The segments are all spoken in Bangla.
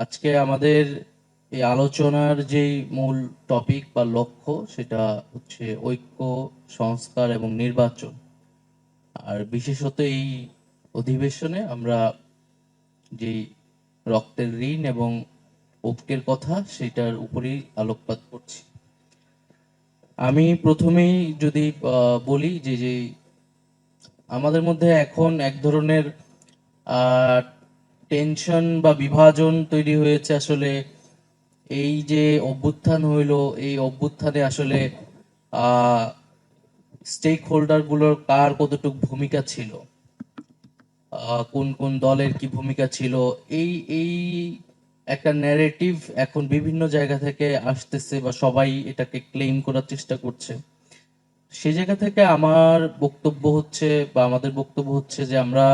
আজকে আমাদের এই আলোচনার যেই মূল টপিক বা লক্ষ্য, সেটা হচ্ছে ঐক্য, সংস্কার এবং নির্বাচন। আর বিশেষত এই অধিবেশনে আমরা যেই রক্তের ঋণ এবং ঐক্যের কথা, সেটার উপরেই আলোকপাত করছি। আমি প্রথমেই যদি বলি যে যে আমাদের মধ্যে এখন এক ধরনের টেনশন বা বিভাজন তৈরি হয়েছে আসলে। এই যে অভ্যুত্থান হইল, এই অভ্যুত্থানে আসলে স্টেক হোল্ডারগুলোর কার কতটুকু ভূমিকা ছিল? কোন কোন দলের কি ভূমিকা ছিল? এই এই একটা ন্যারেটিভ এখন বিভিন্ন জায়গা থেকে আসতেছে বা সবাই এটাকে ক্লেম করার চেষ্টা করছে। সে জায়গা থেকে আমার বক্তব্য হচ্ছে বা আমাদের বক্তব্য হচ্ছে যে আমরা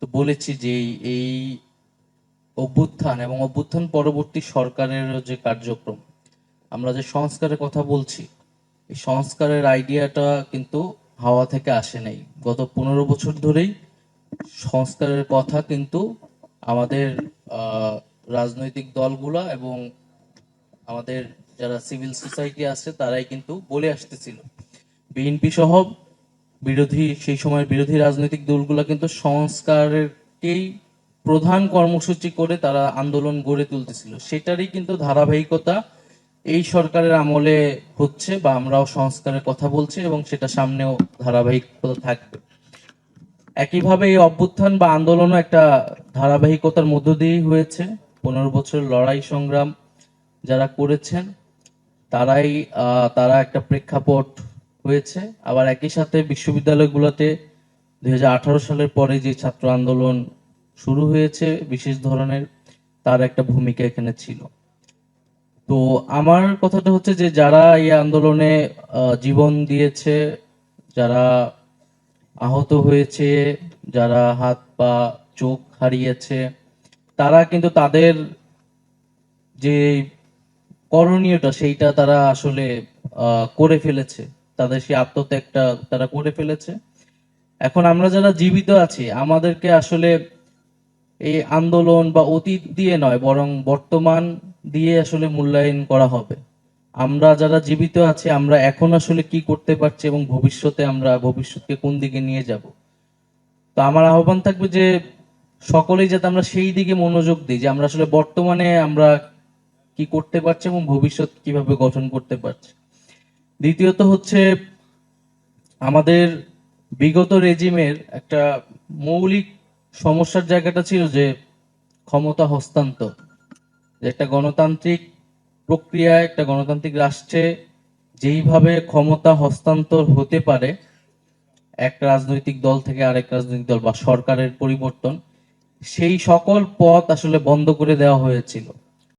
তো বলেছি যে এই- অভ্যুত্থান এবং অভ্যুত্থান পরবর্তী সরকারের যে কার্যক্রম, আমরা যে সংস্কারের কথা বলছি, এই সংস্কারের আইডিয়াটা কিন্তু হাওয়া থেকে আসে নাই। গত পনেরো বছর ধরেই সংস্কারের কথা কিন্তু আমাদের রাজনৈতিক দলগুলা এবং আমাদের যারা সিভিল সোসাইটি আছে, তারাই কিন্তু বলে আসতেছিল। বিএনপি সহ বিরোধী, সেই সময়ের বিরোধী রাজনৈতিক দলগুলো কিন্তু সংস্কারেরকেই প্রধান কর্মসূচি করে তারা আন্দোলন গড়ে তুলতেছিল। সেটারই কিন্তু ধারাবাহিকতা এই সরকারের আমলে হচ্ছে বা আমরাও সংস্কারের কথা বলছি এবং সেটা সামনেও ধারাবাহিকতা থাকবে। একইভাবে এই অভ্যুত্থান বা আন্দোলনও একটা ধারাবাহিকতার মধ্য দিয়েই হয়েছে। পনেরো বছর লড়াই সংগ্রাম যারা করেছেন, তারাই তারা একটা প্রেক্ষাপট হয়েছে। আবার একই সাথে বিশ্ববিদ্যালয়গুলোতে দুই হাজার আঠারো সালের পরে যে ছাত্র আন্দোলন শুরু হয়েছে, বিশেষ ধরনের, তার একটা ভূমিকা এখানে ছিল। তো আমার কথাটা হচ্ছে যে যারা এই আন্দোলনে জীবন দিয়েছে, যারা আহত হয়েছে, যারা হাত পা, চোখ হারিয়েছে, তারা কিন্তু তাদের যে করণীয়টা, সেইটা তারা আসলে করে ফেলেছে। তাদের সেই আত্মত্যাগটা তারা করে ফেলেছে। এখন আমরা যারা জীবিত আছি, আমাদেরকে আসলে এই আন্দোলন বা অতীত দিয়ে নয়, বরং বর্তমান দিয়ে আসলে মূল্যায়ন করা হবে। আমরা যারা জীবিত আছি, আমরা এখন আসলে কি করতে পারছি এবং ভবিষ্যতে আমরা ভবিষ্যৎকে কোন দিকে নিয়ে যাব? তো আমার আহ্বান থাকবে যে সকলেই যাতে আমরা সেই দিকে মনোযোগ দিই, যে আমরা আসলে বর্তমানে আমরা কি করতে পারছি এবং ভবিষ্যৎ কীভাবে গঠন করতে পারছি। দ্বিতীয়ত হচ্ছে আমাদের বিগত রেজিমের একটা মৌলিক সমস্যার জায়গাটা ছিল যে ক্ষমতা হস্তান্তর। একটা গণতান্ত্রিক প্রক্রিয়ায়, একটা গণতান্ত্রিক রাষ্ট্রে যেইভাবে ক্ষমতা হস্তান্তর হতে পারে, এক রাজনৈতিক দল থেকে আরেক রাজনৈতিক দল বা সরকারের পরিবর্তন, সেই সকল পথ আসলে বন্ধ করে দেওয়া হয়েছিল।